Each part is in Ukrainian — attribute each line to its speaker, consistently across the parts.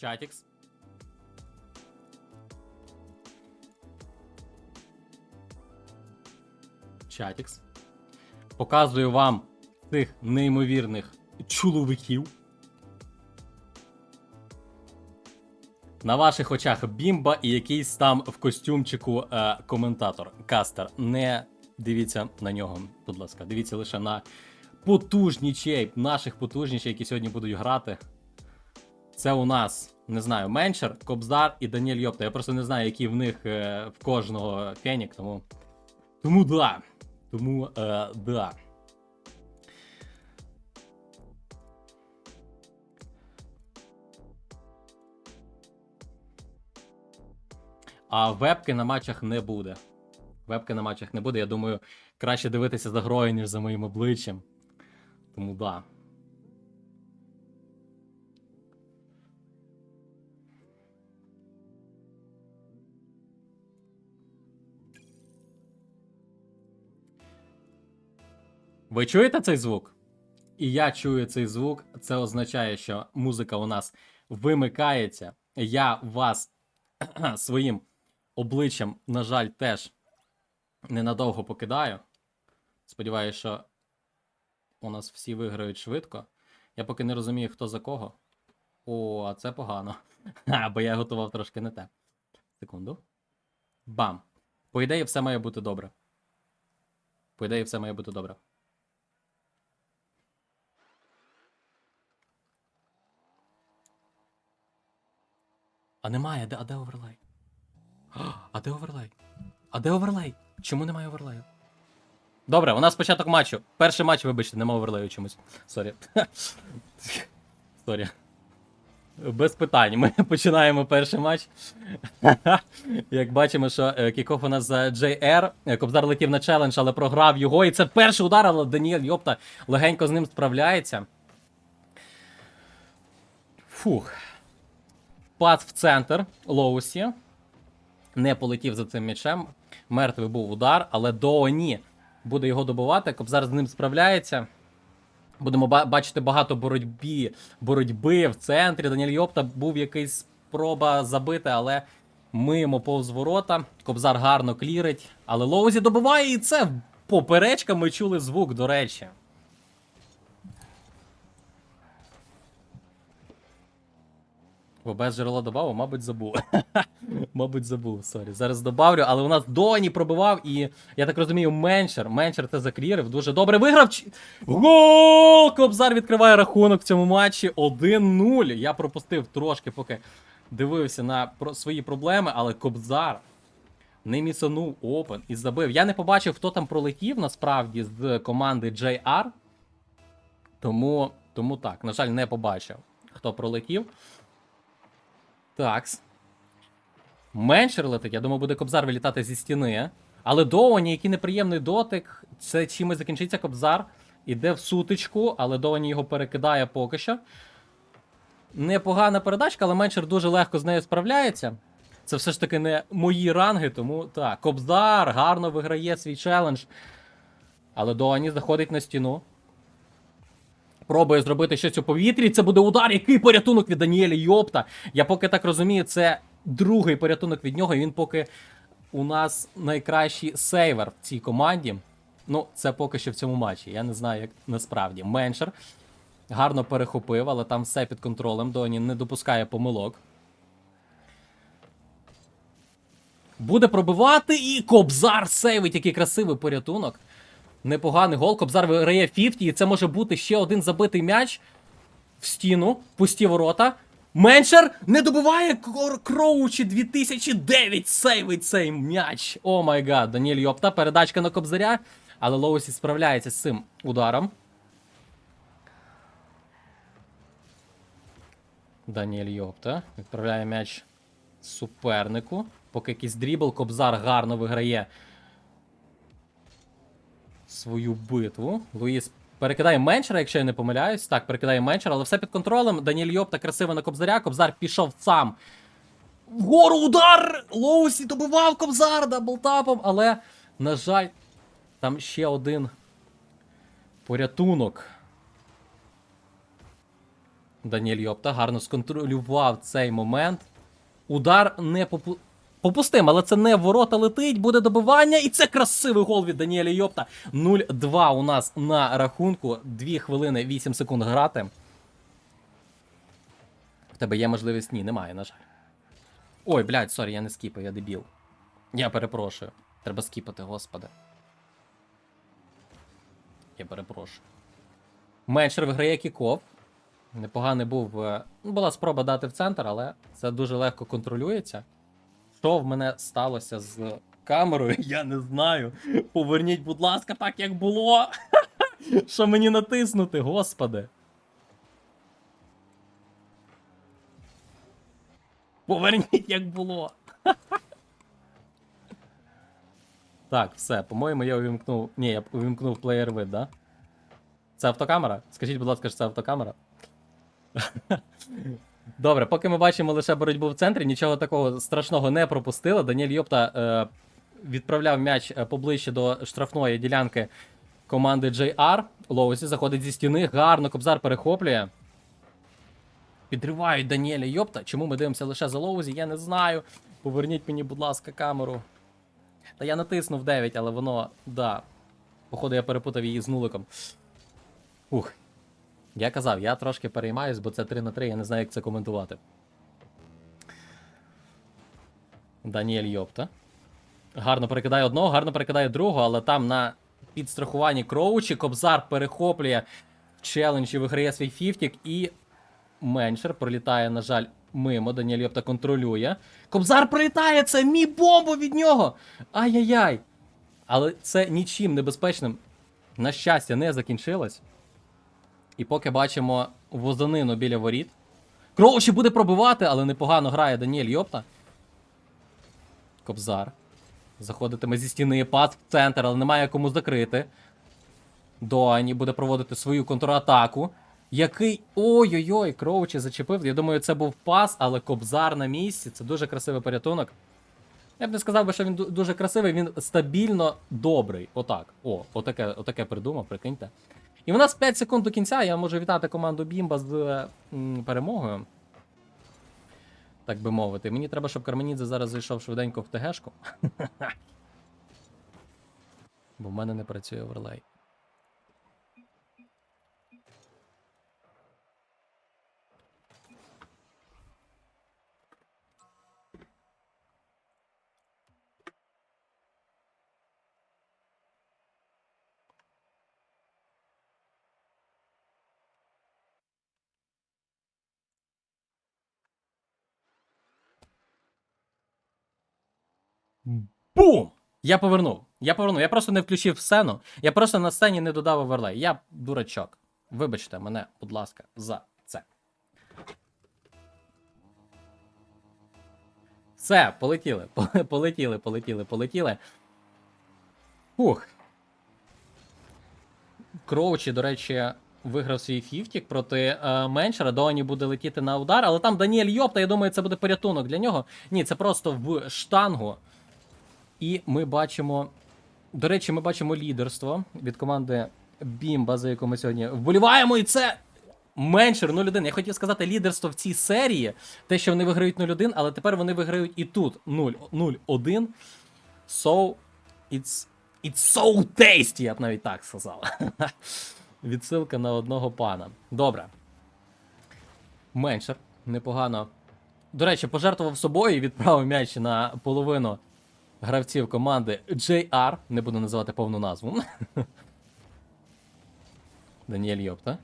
Speaker 1: Чатікс. Чатікс. Показую вам цих неймовірних чоловіків. На ваших очах бімба і якийсь там в костюмчику е, коментатор. Кастер. Не дивіться на нього, будь ласка. Дивіться лише на потужнічей, наших потужнічей, які сьогодні будуть грати. Це у нас, не знаю, Менчер, Кобзар і Даніель Йопта. Я просто не знаю, які в них е, в кожного фенік, тому. Тому да. Тому е, да. А вебки на матчах не буде. Вебки на матчах не буде. Я думаю, краще дивитися за грою, ніж за моїм обличчям. Тому да. Ви чуєте цей звук? І я чую цей звук. Це означає, що музика у нас вимикається. Я вас своїм обличчям, на жаль, теж ненадовго покидаю. Сподіваюся, що у нас всі виграють швидко. Я поки не розумію, хто за кого. О, а це погано. Бо я готував трошки не те. Секунду. Бам. По ідеї, все має бути добре. По ідеї, все має бути добре. А немає, де, а де оверлей? А, де оверлей? А де оверлей? Чому немає оверлею? Добре, у нас початок матчу. Перший матч, вибачте, нема оверлею чомусь. Сорі. Сорі. Без питань. Ми починаємо перший матч. Як бачимо, що е, кікоф у нас за JR. Кобзар летів на челендж, але програв його. І це перший удар, але Даніель Йопта легенько з ним справляється. Фух. Пас в центр Лоусі. Не полетів за цим м'ячем. Мертвий був удар, але Дооні буде його добувати. Кобзар з ним справляється. Будемо бачити багато боротьбі, боротьби в центрі. Даніель Йопта був якийсь спроба забити, але мимо повз ворота. Кобзар гарно клірить. Але Лоузі добиває і це поперечка. Ми чули звук, до речі. Бо без джерела добавив, мабуть, забув. мабуть, забув, сорі. Зараз добавлю, але у нас Доні пробивав, і я так розумію, Менчер. Менчер це заклірив. Дуже добре виграв. Чи- Гол! Кобзар відкриває рахунок в цьому матчі 1-0. Я пропустив трошки, поки дивився на свої проблеми, але Кобзар не місанув опен і забив. Я не побачив, хто там пролетів насправді з команди JR. Тому, тому так, на жаль, не побачив, хто пролетів. Такс. Меншер летить, я думаю, буде Кобзар вилітати зі стіни. Але Доуні, який неприємний дотик. Це чим і закінчиться Кобзар. Іде в сутичку, але Доуні його перекидає поки що. Непогана передачка, але меншер дуже легко з нею справляється. Це все ж таки не мої ранги, тому так, Кобзар гарно виграє свій челендж. Але Доані заходить на стіну. Пробує зробити щось у повітрі. Це буде удар. Який порятунок від Даніеля Йопта. Я поки так розумію, це другий порятунок від нього. І він поки у нас найкращий сейвер в цій команді. Ну, це поки що в цьому матчі. Я не знаю, як насправді. Меншер гарно перехопив, але там все під контролем. Доні не допускає помилок. Буде пробивати і Кобзар сейвить, який красивий порятунок. Непоганий гол. Кобзар виграє 50, і це може бути ще один забитий м'яч в стіну, пусті ворота. Меншер не добиває Кор- Кроучі 2009 сейвить цей м'яч. О май гад, Даніель Йопта, передачка на Кобзаря, але Лоусі справляється з цим ударом. Даніель Йопта відправляє м'яч супернику. Поки якийсь дрібл, Кобзар гарно виграє свою битву. Луїс перекидає меншера, якщо я не помиляюсь. Так, перекидає меншера, але все під контролем. Даніель Йопта красиво на Кобзаря. Кобзар пішов сам. Вгору удар! Лоусі добивав Кобзар даблтапом, але, на жаль, там ще один порятунок. Даніель Йопта гарно сконтролював цей момент. Удар не попу... попустим, але це не ворота летить, буде добивання, і це красивий гол від Даніеля Йопта. 0-2 у нас на рахунку. 2 хвилини 8 секунд грати. В тебе є можливість? Ні, немає, на жаль. Ой, блядь, сорі, я не скіпаю, я дебіл. Я перепрошую. Треба скіпати, господи. Я перепрошую. Меншер виграє кіков. Непоганий був. е, ну, Була спроба дати в центр, але це дуже легко контролюється. Що в мене сталося з камерою, я не знаю. Поверніть, будь ласка, так як було. Що мені натиснути, господи. Поверніть, як було. Так, все, по-моєму, я увімкнув. Ні, я увімкнув плеєр вид, да? Це автокамера? Скажіть, будь ласка, що це автокамера? Добре, поки ми бачимо лише боротьбу в центрі, нічого такого страшного не пропустили. Даніель Йопта е, відправляв м'яч е, поближче до штрафної ділянки команди JR. Лоузі заходить зі стіни, гарно Кобзар перехоплює. Підривають Даніеля Йопта. Чому ми дивимося лише за Лоузі, я не знаю. Поверніть мені, будь ласка, камеру. Та я натиснув 9, але воно, да. Походу, я перепутав її з нуликом. Ух. Я казав, я трошки переймаюсь, бо це 3 на 3, я не знаю, як це коментувати. Даніель Йопта. Гарно перекидає одного, гарно перекидає другого, але там на підстрахуванні Кроучі Кобзар перехоплює челендж і виграє свій фіфтік, і Меншер пролітає, на жаль, мимо. Даніель Йопта контролює. Кобзар пролітає! Це мій бомбо від нього! Ай-яй-яй! Але це нічим небезпечним, на щастя, не закінчилось. І поки бачимо возанину біля воріт. Кроучі буде пробивати, але непогано грає Даніель Йопта. Кобзар. Заходитиме зі стіни, пас в центр, але немає кому закрити. Доані буде проводити свою контратаку. Який. Ой-ой-ой, Кроучі зачепив. Я думаю, це був пас, але Кобзар на місці. Це дуже красивий порятунок. Я б не сказав би, що він дуже красивий, він стабільно добрий. Отак. О, отаке, отаке придумав, прикиньте. І в нас 5 секунд до кінця. Я можу вітати команду Бімба з е, перемогою. Так би мовити. Мені треба, щоб Карменідзе зараз зайшов швиденько в ТГшку. Бо в мене не працює оверлей. Бум! Я повернув. Я повернув. Я просто не включив сцену. Я просто на сцені не додав оверлей. Я дурачок. Вибачте мене, будь ласка, за це. Все, полетіли. Полетіли, полетіли, полетіли. Ух. Кроучі, до речі, виграв свій фіфтік проти е, Меншера. Доані буде летіти на удар, але там Даніель Йопта, я думаю, це буде порятунок для нього. Ні, це просто в штангу. І ми бачимо. До речі, ми бачимо лідерство від команди Бімба, за яку ми сьогодні вболіваємо, і це меншер 0-1. Я хотів сказати лідерство в цій серії. Те, що вони виграють 0-1, але тепер вони виграють і тут 0-1. So, it's, it's so tasty, я б навіть так сказав. Відсилка на одного пана. Добре. Меншер. Непогано. До речі, пожертвував собою і відправив м'яч на половину гравців команди JR. Не буду називати повну назву. Даніель Йопта.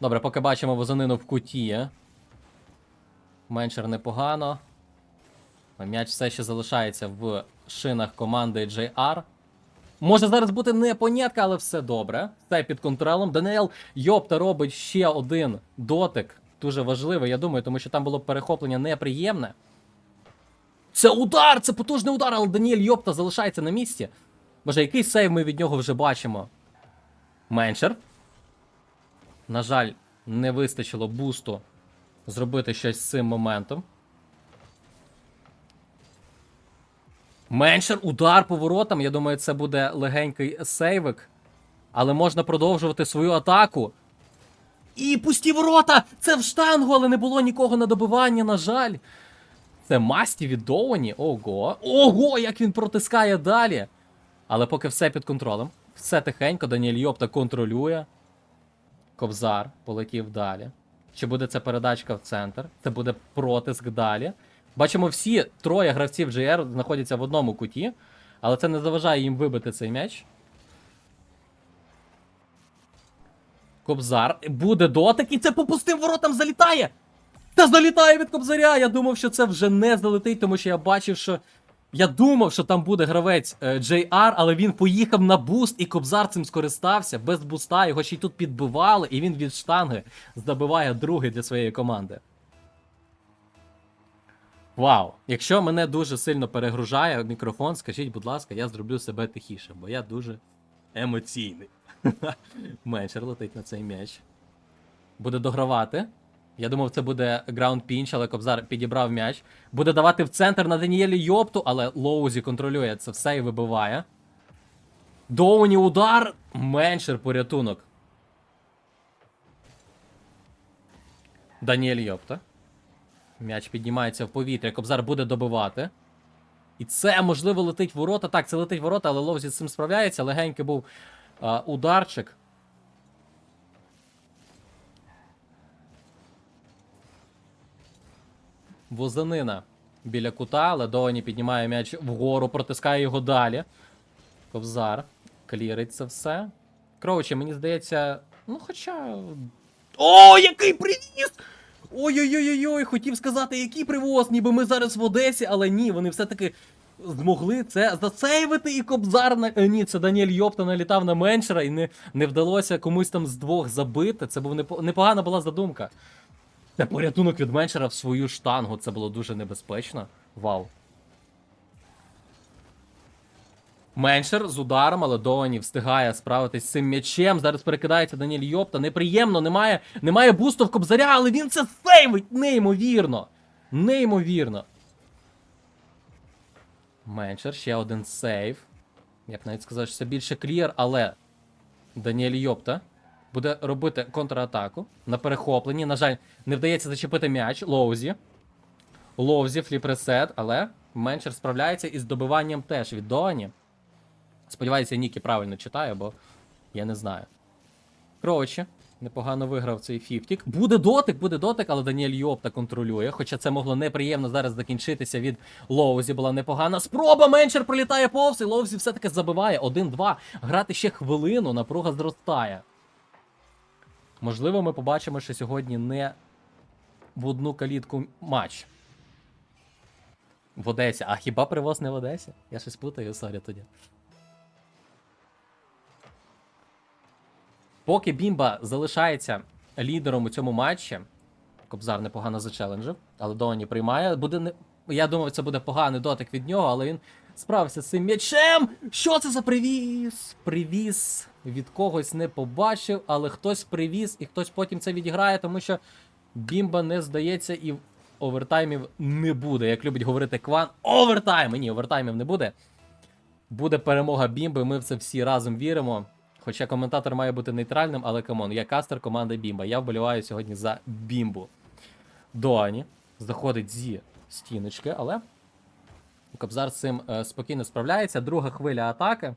Speaker 1: Добре, поки бачимо возанину в куті. Меншер непогано. М'яч все ще залишається в шинах команди JR. Може зараз бути непонятка, але все добре. Все під контролем. Даніел Йопта робить ще один дотик. Дуже важливий, я думаю, тому що там було перехоплення неприємне. Це удар! Це потужний удар, але Даніель Йопта залишається на місці. Боже, який сейв ми від нього вже бачимо? Меншер. На жаль, не вистачило бусту зробити щось з цим моментом. Меншер, удар по воротам. Я думаю, це буде легенький сейвик. Але можна продовжувати свою атаку. І пусті ворота! Це в штангу, але не було нікого на добивання, на жаль. Це масті від Доуні. Ого. Ого, як він протискає далі. Але поки все під контролем. Все тихенько, Даніель Йопта контролює. Кобзар полетів далі. Чи буде це передачка в центр? Це буде протиск далі. Бачимо, всі троє гравців GR знаходяться в одному куті, але це не заважає їм вибити цей м'яч. Кобзар. Буде дотик, і це по пустим воротам залітає! Та залітає від Кобзаря! Я думав, що це вже не залетить, тому що я бачив, що. Я думав, що там буде гравець е, JR, але він поїхав на буст, і Кобзар цим скористався без буста. Його ще й тут підбивали, і він від штанги здобиває другий для своєї команди. Вау! Якщо мене дуже сильно перегружає мікрофон, скажіть, будь ласка, я зроблю себе тихіше, бо я дуже емоційний. Меншер летить на цей м'яч. Буде догравати. Я думав, це буде граунд пінч, але Кобзар підібрав м'яч. Буде давати в центр на Даніелі Йопту, але Лоузі контролює це все і вибиває. Доуні удар. Меншер порятунок. Даніель Йопта. М'яч піднімається в повітря. Кобзар буде добивати. І це, можливо, летить в ворота. Так, це летить в ворота, але Ловзі з цим справляється. Легенький був а, ударчик. Возанина біля кута, але Доні піднімає м'яч вгору, протискає його далі. Ковзар. Клірить це все. Кроучі, мені здається. Ну, хоча. О, який привіз! Ой-ой-ой-ой, хотів сказати, який привоз, ніби ми зараз в Одесі, але ні, вони все-таки змогли це засейвити і Кобзар на. е, Ні, це Даніель Йопта налітав на меншера і не, не вдалося комусь там з двох забити. Це був непогана була задумка. Це порятунок від меншера в свою штангу. Це було дуже небезпечно. Вау. Меншер з ударом, але Доні встигає справитись з цим м'ячем. Зараз перекидається Даніель Йопта. Неприємно, немає, немає бусту в Кобзаря, але він це сейвить! Неймовірно! Неймовірно. Меншер, ще один сейв. Я б навіть сказав, що це більше клір, але Даніель Йопта буде робити контратаку на перехопленні. На жаль, не вдається зачепити м'яч Лоузі. Лоузі, фліп-ресет, але Меншер справляється із добиванням теж від Доані. Сподіваюся, Нікі правильно читає, бо я не знаю. Коротше, непогано виграв цей фіфтік. Буде дотик, буде дотик, але Даніель Йопта контролює. Хоча це могло неприємно зараз закінчитися від Лоузі. Була непогана спроба. Меншер пролітає повз, і Лоузі все-таки забиває. 1-2. Грати ще хвилину, напруга зростає. Можливо, ми побачимо, що сьогодні не в одну калітку матч. В Одесі. А хіба привоз не в Одесі? Я щось путаю, сорі тоді. Поки Бімба залишається лідером у цьому матчі, Кобзар непогано зачеленджив, але Доні приймає. Буде не... Я думав, це буде поганий дотик від нього, але він справився з цим м'ячем. Що це за привіз? Привіз від когось не побачив, але хтось привіз і хтось потім це відіграє, тому що Бімба не здається і овертаймів не буде. Як любить говорити Кван, овертайм! Ні, овертаймів не буде. Буде перемога Бімби, ми в це всі разом віримо. Хоча коментатор має бути нейтральним, але камон, я кастер команди Бімба. Я вболіваю сьогодні за Бімбу. Доані заходить зі стіночки, але Кобзар з цим е, спокійно справляється. Друга хвиля атаки.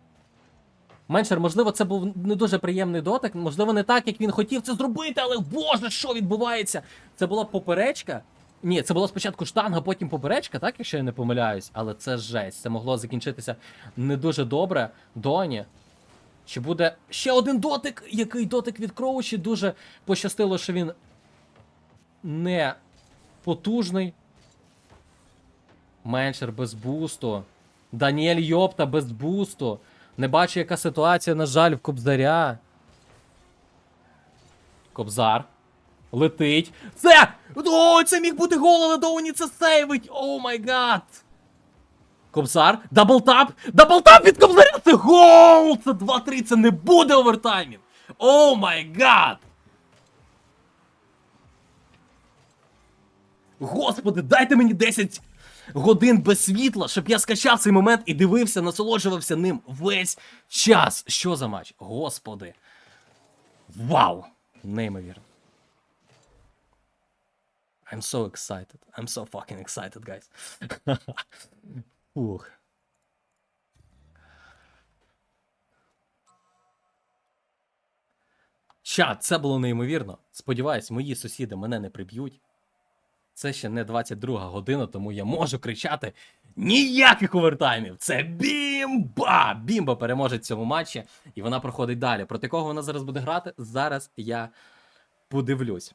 Speaker 1: Меншер, можливо, це був не дуже приємний дотик. Можливо, не так, як він хотів це зробити, але боже, що відбувається? Це була поперечка. Ні, це була спочатку штанга, потім поперечка, так, якщо я не помиляюсь, але це жесть. Це могло закінчитися не дуже добре. Доні. Чи буде ще один дотик? Який дотик від Кроучі? Дуже пощастило, що він не потужний. Меншер без бусту. Даніель Йопта без бусту. Не бачу, яка ситуація, на жаль, в Кобзаря. Кобзар. Летить. Це! О, це міг бути гол, але Доуні це сейвить! О май гад! Кобзар, даблтап! Даблтап від Кобзаря! Це гол! Це 2-3, це не буде овертаймів! О май гад! Господи, дайте мені 10 годин без світла, щоб я скачав цей момент і дивився, насолоджувався ним весь час. Що за матч? Господи. Вау! Неймовірно. I'm so excited. I'm so fucking excited, guys. Фух. Чат, це було неймовірно. Сподіваюсь, мої сусіди мене не приб'ють. Це ще не 22 година, тому я можу кричати ніяких овертаймів. Це бімба! Бімба переможе в цьому матчі, і вона проходить далі. Проти кого вона зараз буде грати? Зараз я подивлюсь.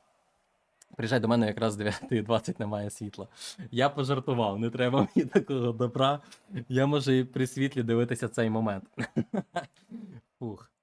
Speaker 1: Приїжджай до мене якраз 9.20 немає світла. Я пожартував, не треба мені такого добра. Я можу і при світлі дивитися цей момент. Фух.